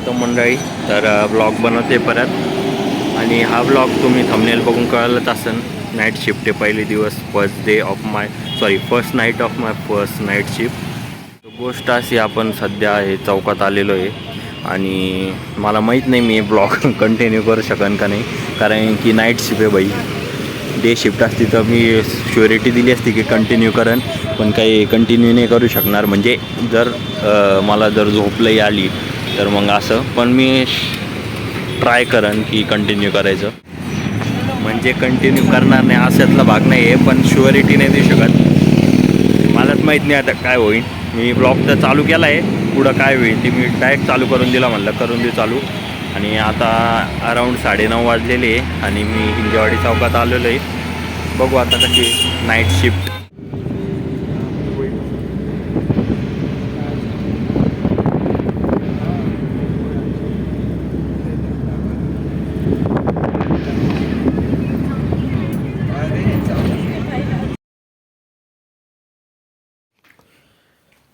स्वागत मंडळी. तर ब्लॉग बनवते परत. आणि हा ब्लॉग तुम्ही थंबनेल बघून कळलंच असेल. नाईट शिफ्ट आहे पहिले दिवस first day of my sorry first night of my first night shift गोष्ट अशी आपण सध्या आहे चौकात आलेलो आहे. आणि मला माहीत नाही मी ब्लॉग कंटिन्यू करू शकन का नाही. कारण की नाईट शिफ्ट आहे बाई. डे शिफ्ट असती तर मी शुअरिटी दिली असती की कंटिन्यू करेन पण काही कंटिन्यू नाही करू शकणार. म्हणजे जर मला जर झोपलंही आली तर मग असं. पण मी ट्राय करेन की कंटिन्यू करायचं. म्हणजे कंटिन्यू करणार नाही अशातला भाग नाही आहे पण शुअरिटी नाही देऊ शकत. मलाच माहीत नाही आता काय होईल. मी ब्लॉग तर चालू केला आहे पुढं काय होईल ते मी डायरेक्ट चालू करून दिला म्हणलं करून देऊ चालू. आणि आता अराऊंड साडेनऊ वाजलेले आहे आणि मी हिंजेवाडी चौकात आलेलो आहे. बघू आता कशी नाईट शिफ्ट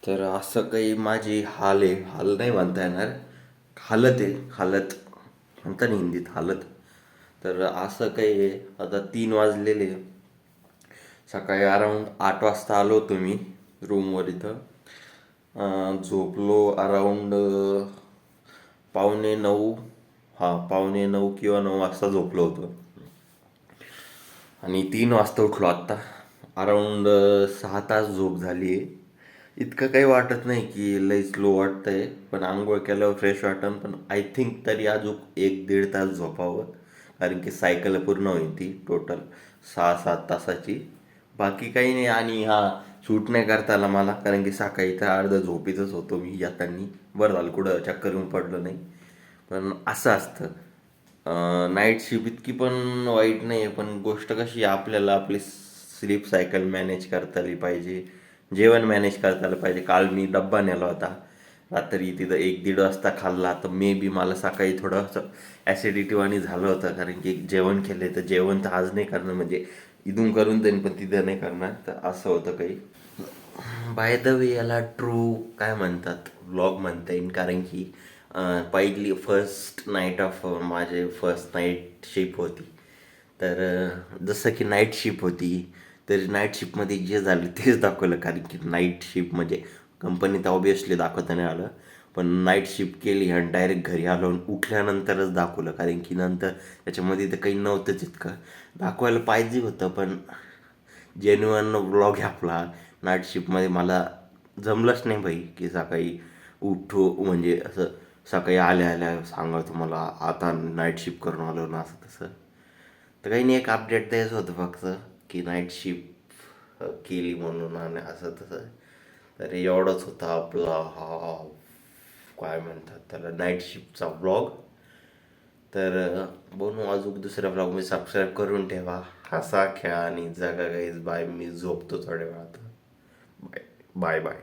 तर असं काही माझी हाल आहे. हाल नाही म्हणता येणार. हालत आहे. हालत. म्हणता नाही हिंदीत हालत. तर असं काही आहे. आता तीन वाजलेले सकाळी अराऊंड आठ वाजता आलो होतो मी रूमवर इथं. झोपलो अराऊंड पावणे नऊ. हां पावणे नऊ किंवा नऊ वाजता झोपलो होतो. आणि तीन वाजता उठलो आत्ता. अराऊंड सहा तास झोप झाली आहे. इतकं काही वाटत नाही की लई स्लो वाटतंय पण आंघोळ केल्यावर फ्रेश वाटन पण आय थिंक तरी अजून एक दीड तास झोपावं कारण की सायकल पूर्ण होईल ती टोटल सहा सात तासाची. बाकी काही नाही आणि हा शूट नाही करता आला मला कारण की सकाळी तर अर्धा झोपीतच होतो मी जाताना बरं झालं कुठं चक्कर येऊन पडलं नाही. पण असं असतं. नाईट शिफ्ट इतकी पण वाईट नाही आहे पण गोष्ट कशी आपल्याला आपली स्लीप सायकल मॅनेज करता आली पाहिजे. जेवण मॅनेज करता आलं पाहिजे. काल मी डब्बा नेला होता. रात्री तिथं एक दीड वाजता खाल्ला. तर मे बी मला सकाळी थोडंसं ॲसिडिटीवाणी झालं होतं. कारण की जेवण केले तर जेवण तर आज नाही करणं म्हणजे इथून करून देईन पण तिथं नाही करणार. तर असं होतं काही. बाय द वे याला ट्रू काय म्हणतात? ब्लॉग म्हणता येईल. कारण की पहिली फर्स्ट नाईट ऑफ माझे फर्स्ट नाईट शिप होती. तर जसं की नाईट शिप होती. तर नाईट शिफ्टमध्ये जे झालं तेच दाखवलं. कारण की नाईट शिप म्हणजे कंपनीत ऑबियसली दाखवता नाही आलं. पण नाईट शिफ्ट केली आणि डायरेक्ट घरी आलो उठल्यानंतरच दाखवलं. कारण की नंतर त्याच्यामध्ये तर काही नव्हतंच इतकं. दाखवायला पाहिजे होतं पण जेन्युअन ब्लॉग आपला. नाईट शिफ्टमध्ये मला जमलंच नाही भाई की सकाळी उठू म्हणजे असं सकाळी आल्या आल्या सांगा तुम्हाला आता नाईट शिफ्ट करून आलो ना असं तसं. तर काही नाही एक अपडेट द्यायचं होतं फक्त. की नाईट शिफ्ट केली म्हणून आणि असं तसं. तर एवढंच होता आपला हा काय म्हणतात त्याला नाईट शिफ्टचा ब्लॉग तर बनू अजून दुसऱ्या ब्लॉग मी सबस्क्राईब करून ठेवा. हसा खेळा आणि जगा गाईज बाय मी झोपतो थोड्या वेळात. Bye bye bye